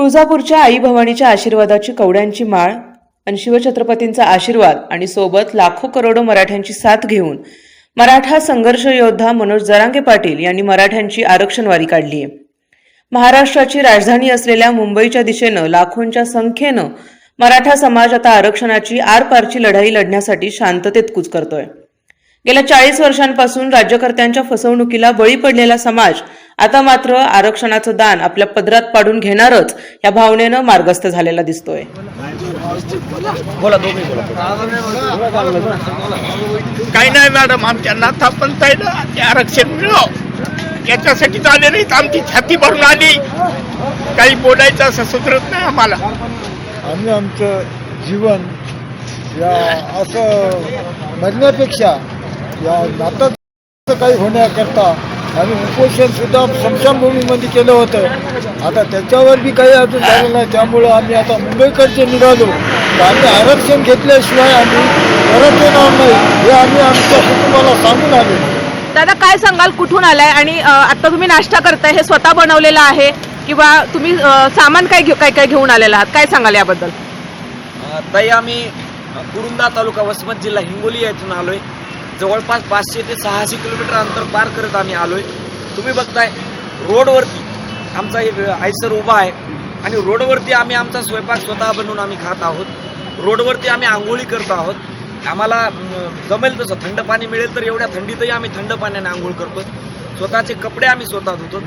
तुळजापूरच्या आई भवानीच्या आशीर्वादाची कवड्यांची माळ आणि शिवछत्रपतींचा आशीर्वाद आणि सोबत लाखो करोडो मराठ्यांची साथ घेऊन मराठा संघर्ष योद्धा मनोज जरांगे पाटील यांनी मराठ्यांची आरक्षणवारी काढली आहे. महाराष्ट्राची राजधानी असलेल्या मुंबईच्या दिशेनं लाखोंच्या संख्येनं मराठा समाज आता आरक्षणाची आरपारची लढाई लढण्यासाठी शांततेत कूच करतोय गेल्या चाळीस वर्षांपासून राज्यकर्त्यांच्या फसवणुकीला बळी पडलेला समाज आता मात्र आरक्षणाचं दान आपल्या पदरात पाडून घेणारच या भावनेनं मार्गस्थ झालेला दिसतोय. काही नाही मॅडम आमच्या नाथा पण ना ते आरक्षण मिळव. याच्यासाठी आले नाहीत आमची छाती भरून आली. काही बोलायचं असं सुधरत नाही आम्हाला. आम्ही आमचं जीवन या असं मरण्यापेक्षा या नातं काही होण्याकरता आम्ही उपोषण सुद्धा स्मशानभूमीमध्ये केलं होतं. आता त्याच्यावर बी काही अजून झालं नाही. त्यामुळं आम्ही आता मुंबईकडचे निघालो. तर आम्ही आरक्षण घेतल्याशिवाय आम्ही परत येणार नाही. हे आम्ही आमच्या कुटुंबाला सांगून आलो. दादा काय सांगाल? कुठून आलाय? आणि आता तुम्ही नाश्ता करताय हे स्वतः बनवलेलं आहे किंवा तुम्ही सामान काय घेऊ काय काय घेऊन आलेला आहात? काय सांगाल याबद्दल? ताई आम्ही कुरुंदा तालुका वसमत जिल्हा हिंगोली येथून आलोय. जवळपास पाचशे ते सहाशे किलोमीटर अंतर पार करत आम्ही आलोय. तुम्ही बघताय रोडवरती आमचा एक आयसर उभा आहे आणि रोडवरती आम्ही आमचा स्वयंपाक स्वतः बनवून आम्ही खात आहोत. रोडवरती आम्ही आंघोळी करत आहोत. आम्हाला जमेल तसं थंड पाणी मिळेल तर एवढ्या थंडीतही आम्ही थंड पाण्याने आंघोळ करतो स्वतःचे कपडे आम्ही स्वतः धुतो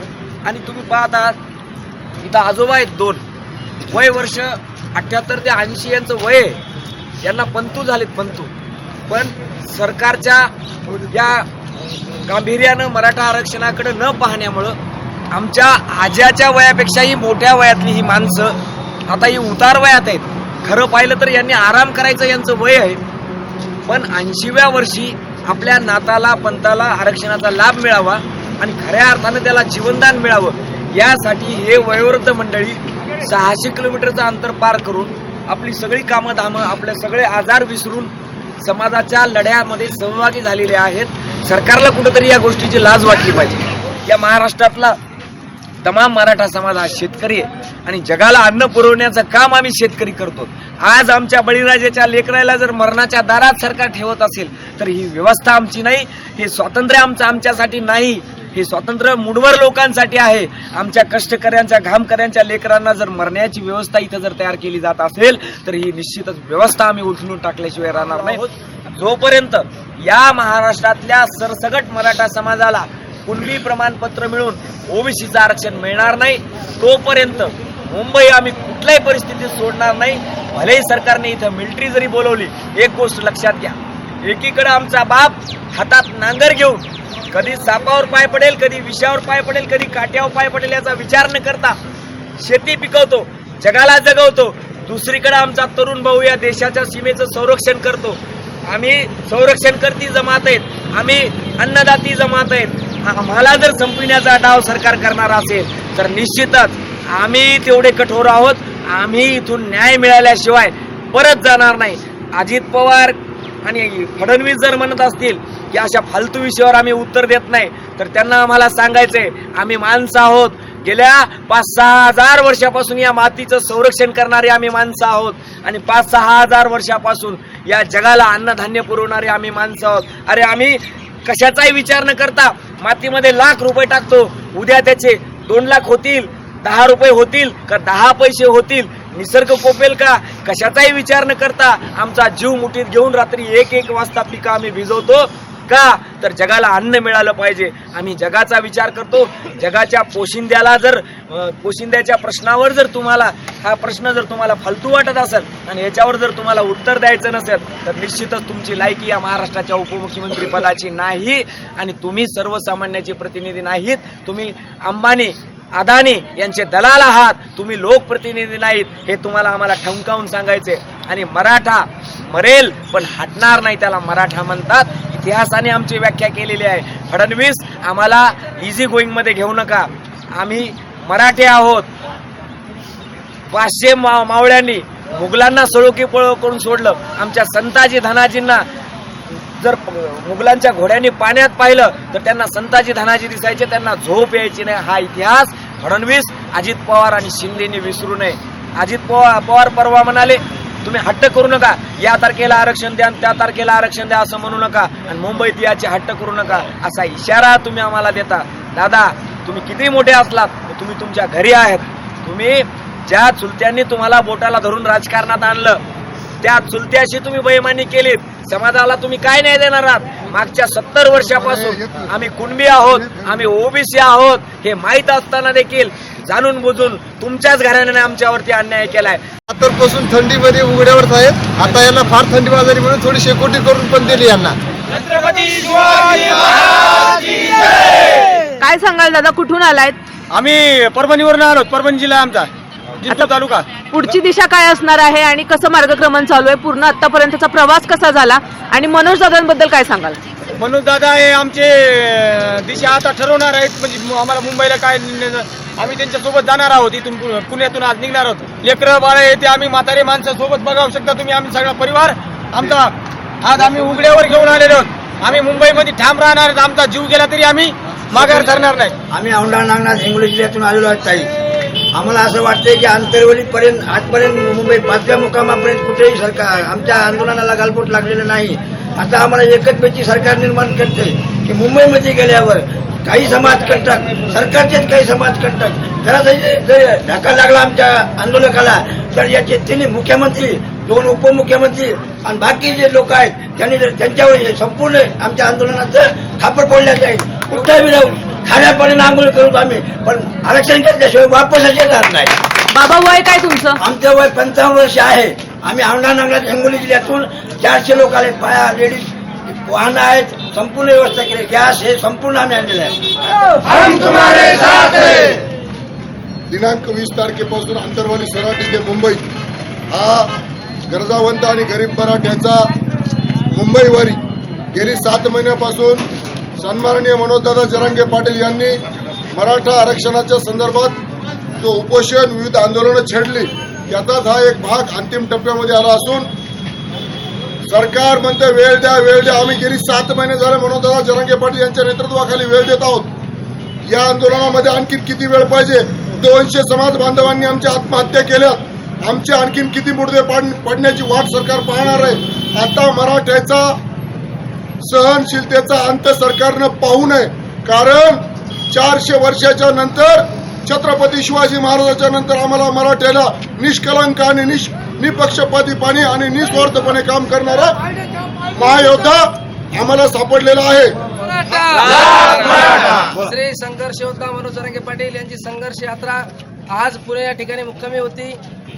आणि तुम्ही पाहत आहात इथं आजोबा आहेत दोन. वय वर्ष अठ्याहत्तर ते ऐंशी यांचं वय आहे. यांना पंतू झालेत पंतू. पण सरकारच्या या गांभीर्यानं मराठा आरक्षणाकडे न पाहण्यामुळं आमच्या आज्याच्या वयापेक्षाही मोठ्या वयातली ही माणसं आता ही उतार वयात आहेत. खरं पाहिलं तर यांनी आराम करायचं यांचं वय आहे. पण ऐंशीव्या वर्षी आपल्या नाताला पंताला आरक्षणाचा लाभ मिळावा आणि खऱ्या अर्थानं त्याला जीवनदान मिळावं यासाठी हे वयोवृद्ध मंडळी सहाशे किलोमीटरचं अंतर पार करून आपली सगळी कामं धामं आपले सगळे आजार विसरून समाजाच्या लढ्यामध्ये सहभागी झालेले आहेत. सरकारला कुठंतरी या गोष्टीची लाज वाटली पाहिजे. या महाराष्ट्रातला तमाम मराठा समाज हा शेतकरी आहे. आणि जगाला अन्न पुरवण्याचं काम आम्ही शेतकरी करतो. आज आमच्या बळीराजाच्या लेकराला जर मरणाच्या दारात सरकार ठेवत असेल तर ही व्यवस्था आमची नाही हे स्वातंत्र्य आमचं आमच्यासाठी नाही. हे स्वातंत्र्य मुडवर लोकांसाठी आहे. आमच्या कष्टकऱ्यांच्या घामकऱ्यांच्या लेकरांना जर मरण्याची व्यवस्था इथं जर तयार केली जात असेल तर ही निश्चितच व्यवस्था आम्ही उचलून टाकल्याशिवाय राहणार नाही. जोपर्यंत या महाराष्ट्रातल्या सरसगट मराठा समाजाला कुणबी प्रमाणपत्र मिळून ओबीसीचं आरक्षण मिळणार नाही तोपर्यंत मुंबई आम्ही कुठल्याही परिस्थितीत सोडणार नाही. भलेही सरकारने इथं मिलिटरी जरी बोलवली एक गोष्ट लक्षात घ्या. एकीकडे आमचा बाप हातात नांगर घेऊन कधी सापावर पाय पडेल कधी विषयावर पाय पडेल कधी काट्यावर पाय पडेल याचा विचार न करता शेती पिकवतो जगाला जगवतो. दुसरीकडे आमचा तरुण भाऊ या देशाच्या सीमेचं संरक्षण करतो. आम्ही संरक्षण करती जमात आहेत. आम्ही अन्नदाती जमात आहेत. आम्हाला जर संपविण्याचा डाव सरकार करणार असेल तर निश्चितच आम्ही तेवढे कठोर आहोत. आम्ही इथून न्याय मिळाल्याशिवाय परत जाणार नाही. अजित पवार आणि फडणवीस जर म्हणत असतील की अशा फालतू विषयावर आम्ही उत्तर देत नाही तर त्यांना आम्हाला सांगायचंय आम्ही माणसं आहोत. गेल्या पाच सहा हजार वर्षापासून या मातीचं संरक्षण करणारे आम्ही माणसं आहोत. आणि पाच सहा हजार वर्षापासून या जगाला अन्नधान्य पुरवणारे आम्ही माणसं आहोत. अरे आम्ही कशाचाही विचार न करता मातीमध्ये लाख रुपये टाकतो. उद्या त्याचे दोन लाख होतील दहा रुपये होतील का दहा पैसे होतील? निसर्ग कोपेल का? कशाचाही विचार न करता आमचा जीव मुठीत घेऊन रात्री एक एक वाजता पिकं आम्ही भिजवतो. का? तर जगाला अन्न मिळालं पाहिजे. आम्ही जगाचा विचार करतो. जगाच्या पोशिंद्याला जर पोशिंद्याच्या प्रश्नावर जर तुम्हाला हा प्रश्न जर तुम्हाला फालतू वाटत असेल आणि याच्यावर जर तुम्हाला उत्तर द्यायचं नसेल तर निश्चितच तुमची लायकी या महाराष्ट्राच्या उपमुख्यमंत्री पदाची नाही आणि तुम्ही सर्वसामान्याचे प्रतिनिधी नाहीत. तुम्ही अंबानी अदानी यांचे दलाल आहात. तुम्ही लोकप्रतिनिधी नाहीत. हे तुम्हाला आम्हाला ठमकावून सांगायचे. आणि मराठा मरेल पण हटणार नाही त्याला मराठा म्हणतात. इतिहासाने आमची व्याख्या केलेली आहे. फडणवीस आम्हाला इझी गोईंगमध्ये घेऊ नका. आम्ही मराठे आहोत. पाचशे मा मावळ्यांनी मुघलांना सळोकी पळ करून सोडलं. आमच्या संताजी धनाजींना जर मुघलांच्या घोड्यांनी पाण्यात पाहिलं तर त्यांना संताजी धनाजी दिसायचे. त्यांना झोप यायची नाही. हा इतिहास फडणवीस अजित पवार आणि शिंदेने विसरू नये. अजित पवार पवार परवा म्हणाले तुम्ही हट्ट करू नका. या तारखेला आरक्षण द्या आणि त्या तारखेला आरक्षण द्या असं म्हणू नका. आणि मुंबईत याची हट्ट करू नका. असा इशारा तुम्ही आम्हाला देता. दादा तुम्ही किती मोठे असलात तुम्ही तुमच्या घरी आहेत. तुम्ही ज्या चुलत्यांनी तुम्हाला बोटाला धरून राजकारणात आणलं त्या चुलत्याशी तुम्ही बैमानी केलीत. समाजाला तुम्ही काय नाही देणार आहात? मागच्या सत्तर वर्षापासून आम्ही कुणबी आहोत आम्ही ओबीसी आहोत हे माहीत असताना देखील जाणून बुजून तुमच्याच घराण्याने आमच्यावरती अन्याय केलाय. पासून थंडीमध्ये उघड्यावर आहेत. आता यांना फार थंडी वाजली म्हणून थोडी शेकोटी करून पण दिली यांना. काय सांगाल दादा कुठून आलायत? आम्ही परभणीवरून आलो परभणी जिल्हा आमचा. जिंतूर तालुका? पुढची दिशा काय असणार आहे आणि कसं मार्गक्रमण चालू आहे? पूर्ण आतापर्यंतचा प्रवास कसा झाला? आणि मनोज दादांबद्दल काय सांगाल? मनोज दादा हे आमचे दिशा आता ठरवणार आहेत. म्हणजे आम्हाला मुंबईला काय आम्ही त्यांच्यासोबत जाणार आहोत. इथून पुण्यातून आज निघणार आहोत. लेकरं बाळ येते आम्ही म्हातारे माणसं सोबत बघावू शकता. तुम्ही आम्ही सगळा परिवार आमचा आज आम्ही उघड्यावर घेऊन आलेलो आहोत. आम्ही मुंबईमध्ये ठाम राहणार. आहेत. आमचा जीव गेला तरी आम्ही माघार धरणार नाही. आम्ही औंढा नागनाथ हिंगोली जिल्ह्यातून आलेलो आहोत ताई. आम्हाला असं वाटतंय की आंतरवलीपर्यंत आजपर्यंत मुंबई पाचव्या मुकामापर्यंत कुठेही सरकार आमच्या आंदोलनाला गालबोट लागलेलं नाही. आता आम्हाला एकच पेची सरकार निर्माण करते की मुंबईमध्ये गेल्यावर काही समाज कंटक सरकारचेच काही समाज कंटक जरा जर धक्का लागला आमच्या आंदोलकाला तर याचे तिन्ही मुख्यमंत्री दोन उपमुख्यमंत्री आणि बाकी जे लोक आहेत त्यांनी जर त्यांच्यावर संपूर्ण आमच्या आंदोलनाचं खापर फोडल्या जाईल कुठं बी पाण्याने आंघोळ करू आम्ही. पण आरक्षण घेतल्याशिवाय वापसच येणार नाही. बाबा वय काय तुमचं? आमचं वय पंचावन्न वर्ष आहे. आम्ही औंढा नागरात हिंगोली जिल्ह्यातून चारशे लोक आले. बाया लेडीज वाहनं आहेत. संपूर्ण व्यवस्था केली. गॅस हे संपूर्ण आम्ही आणलेलं आहे. दिनांक वीस तारखेपासून आंतरवाली सराटी ते मुंबई. हा गरजावंत आणि गरीब मराठ्याचा मुंबईवारी गेली सात महिन्यापासून सन्माननीय मनोजदादा जरांगे पाटील यांनी मराठा आरक्षणाच्या संदर्भात जो उपोषण विविध आंदोलनं छेडली त्याचाच हा एक भाग अंतिम टप्प्यामध्ये आला असून सरकार म्हणते वेळ द्या वेळ द्या आम्ही गेली सात महिने झाले मनोजदादा जरांगे पाटील यांच्या नेतृत्वाखाली वेळ देत आहोत. या आंदोलनामध्ये आणखी किती वेळ पाहिजे? दोनशे समाज बांधवांनी आमच्या आत्महत्या केल्या. आमचे आणखीन किती मुडदे पाड- पडण्याची वाट सरकार पाहणार आहे? आता मराठ्याचा सहनशीलतेचा अंत सरकारनं पाहू नये. कारण चारशे वर्षाच्या नंतर छत्रपती शिवाजी महाराजांच्या नंतर आम्हाला मराठ्याला निष्कलंक आणि निष निपक्षपातीपणे आणि निस्वार्थपणे काम करणारा महायोद्धा आम्हाला सापडलेला आहे. श्री संघर्ष योद्धा मनोज रंगे पाटील यांची संघर्ष यात्रा आज पुणे या ठिकाणी मुक्कामी होती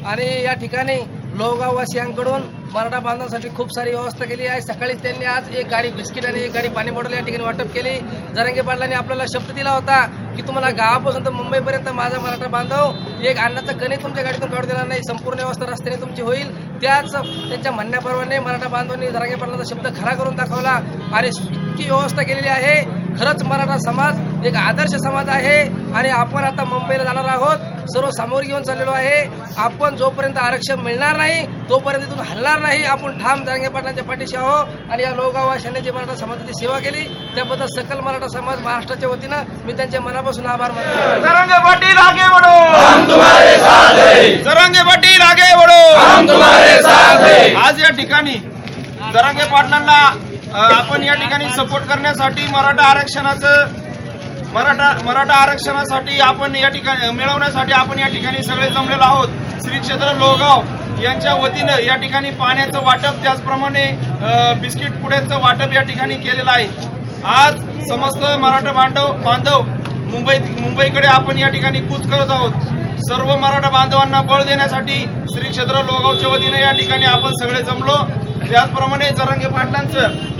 आणि या ठिकाणी लोहगाववासियांकडून मराठा बांधवांसाठी खूप सारी व्यवस्था केली आहे. सकाळीच त्यांनी आज एक गाडी बिस्किट आणि एक गाडी पाणी बॉटल या ठिकाणी वाटप केली. जरंगे पाटलांनी आपल्याला शब्द दिला होता की तुम्हाला गावापासून तर मुंबईपर्यंत माझा मराठा बांधव एक अन्नाचं गणित तुमच्या गाडीतून काढू देणार नाही. संपूर्ण व्यवस्था रस्त्याने तुमची होईल. त्याच त्यांच्या म्हणण्याप्रमाणे मराठा बांधवांनी जरांगे पाटलांचा शब्द खरा करून दाखवला. आणि इतकी व्यवस्था केलेली आहे. खरंच मराठा समाज एक आदर्श समाज आहे आणि आपण आता मुंबईला जाणार आहोत. सर्व समोर घेऊन चाललेलो आहे. आपण जोपर्यंत आरक्षण मिळणार नाही तोपर्यंत इथून हलणार नाही. आपण ठाम जांगे पाटलांच्या पाठीशी आहो आणि या वाशाने जे मराठा समाजाची सेवा केली. त्याबद्दल सकल मराठा समाज महाराष्ट्राच्या वतीनं मी त्यांच्या मनापासून आभार मानतो. जरंगे पाटील आगे बढ़ो हम तुम्हारे साथ हैं। जरंगे पाटील आगे बढ़ो हम तुम्हारे साथ हैं। आज या ठिकाणी जरंगे पाटलांना आपण या ठिकाणी सपोर्ट करण्यासाठी मराठा आरक्षणाचं मराठा मराठा आरक्षणासाठी आपण या ठिकाणी मिळवण्यासाठी आपण या ठिकाणी सगळे जमलेलो आहोत. श्री क्षेत्र लोहगाव यांच्या वतीनं या ठिकाणी पाण्याचं वाटप त्याचप्रमाणे बिस्किट पुड्याचं वाटप या ठिकाणी केलेलं आहे. आज समस्त मराठा बांधव बांधव मुंबई मुंबईकडे आपण या ठिकाणी कूच करत आहोत. सर्व मराठा बांधवांना बळ देण्यासाठी श्री क्षेत्र लोहगावच्या वतीने या ठिकाणी आपण सगळे जमलो. त्याचप्रमाणे जरंगे पाटलांचं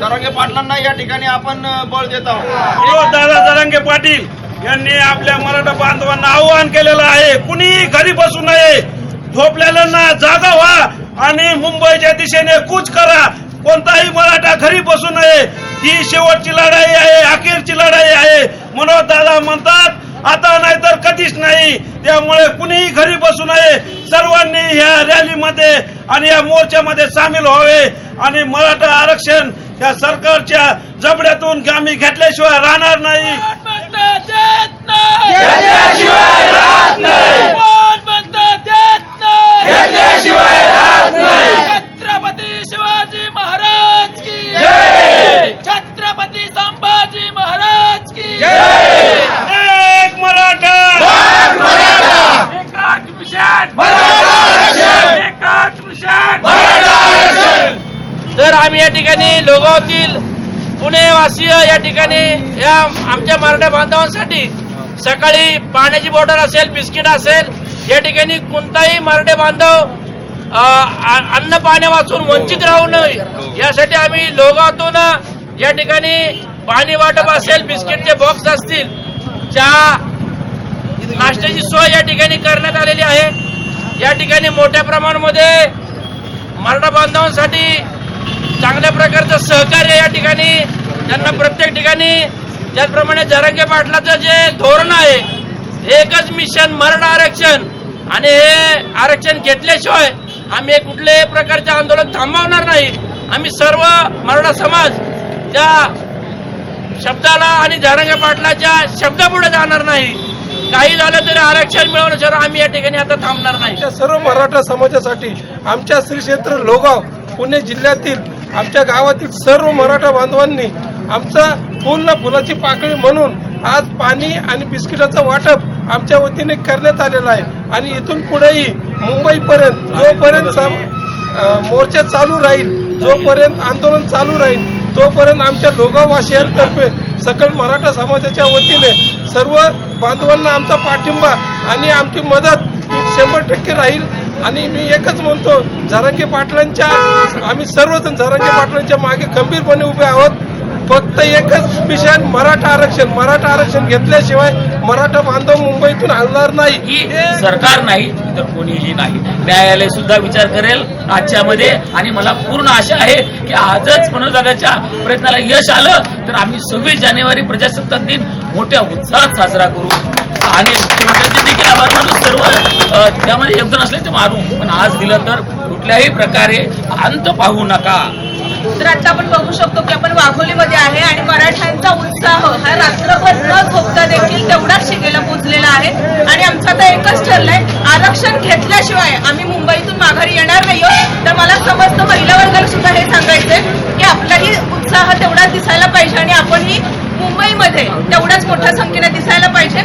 जरांगे पाटलांना या ठिकाणी आपण बळ देत आहोत. हो, दादा तरंगे पाटील यांनी आपल्या मराठा बांधवांना आव्हान केलेलं आहे. कुणी घरी बसू नये. झोपलेल्यांना जागा व्हा आणि मुंबईच्या दिशेने कूच करा. कोणताही मराठा घरी बसू नये. ही शेवटची लढाई आहे अखेरची लढाई आहे. मनोज दादा म्हणतात आता नाही तर कधीच नाही. त्यामुळे कुणीही घरी बसू नये. सर्वांनी ह्या रॅलीमध्ये आणि या मोर्चामध्ये सामील व्हावे आणि मराठा आरक्षण या सरकारच्या जबड्यातून आम्ही घेतल्याशिवाय राहणार नाही छत्रपती शिवाजी महाराज की छत्रपती संभाजी महाराज की एक मराठा एकाच मिशन एकाच मिशन तर आम्ही या ठिकाणी लोगावतील पुणेवासीय या ठिकाणी या आमच्या मराठा बांधवांसाठी सकाळी पाण्याची बॉटल असेल बिस्किट असेल या ठिकाणी कोणताही मराठे बांधव अन्न पाण्या वाचून वंचित राहू नये यासाठी आम्ही लोगावतून या ठिकाणी पाणी वाटप असेल बिस्किटचे बॉक्स असतील चहा नाश्त्याची सोय या ठिकाणी करण्यात आलेली आहे. या ठिकाणी मोठ्या प्रमाणामध्ये मराठा बांधवांसाठी चांगल्या प्रकारचं सहकार्य या ठिकाणी त्यांना प्रत्येक ठिकाणी त्याचप्रमाणे जरंगे पाटलाचं जे धोरण आहे एकच मिशन मराठा आरक्षण. आणि हे आरक्षण घेतल्याशिवाय आम्ही कुठल्याही प्रकारचे आंदोलन थांबवणार नाही. आम्ही सर्व मराठा समाज त्या शब्दाला आणि जरंगे पाटलाच्या शब्दापुढे जाणार नाही. काही झालं तरी आरक्षण मिळवण्याशिवाय आम्ही या ठिकाणी आता थांबणार नाही. आमच्या सर्व मराठा समाजासाठी आमच्या श्री क्षेत्र लोगाव पुणे जिल्ह्यातील आमच्या गावातील सर्व मराठा बांधवांनी आमचा फुल ना फुलाची पाकळी म्हणून आज पाणी आणि बिस्किटाचं वाटप आमच्या वतीने करण्यात आलेलं आहे. आणि इथून पुढेही मुंबईपर्यंत जोपर्यंत मोर्चा चालू राहील जोपर्यंत आंदोलन चालू राहील तोपर्यंत आमच्या लोगाववासियांतर्फे सकल मराठा समाजाच्या वतीने सर्व बांधवांना आमचा पाठिंबा आणि आमची मदत शंभर टक्के राहील. आणि मी एकच म्हणतो झरंगे पाटलांच्या आम्ही सर्वजण झरंगे पाटलांच्या मागे खंबीरपणे उभे आहोत. फक्त एकच मिशन मराठा आरक्षण. मराठा आरक्षण घेतल्याशिवाय मराठा बांधव मुंबईतून हलणार नाही. सरकार नाही तर कोणीही नाही. न्यायालय सुद्धा विचार करेल आजच्यामध्ये. आणि मला पूर्ण आशा आहे की आजच पुनर्जागाच्या प्रयत्नाला यश आलं तर आम्ही सव्वीस जानेवारी प्रजासत्ताक दिन मोठ्या उत्साहात साजरा करू. आणि मुख्यमंत्र्यांचे देखील आभार मानू सर्व. त्यामध्ये योगदान असले ते मारू. पण आज दिलं तर कुठल्याही प्रकारे अंत पाहू नका. तर आता आपण बघू शकतो की आपण वाघोलीमध्ये आहे आणि मराठ्यांचा उत्साह हा रात्रभर न झोपता देखील तेवढाच शिगेला पोचलेला आहे. आणि आमचं आता एकच ठरलंय आरक्षण घेतल्याशिवाय आम्ही मुंबईतून माघारी येणार नाही तर मला समस्त महिला वर्गाला सुद्धा हे सांगायचंय की आपलाही उत्साह तेवढाच दिसायला पाहिजे आणि आपणही मुंबईमध्ये तेवढ्याच मोठ्या संख्येने दिसायला पाहिजे.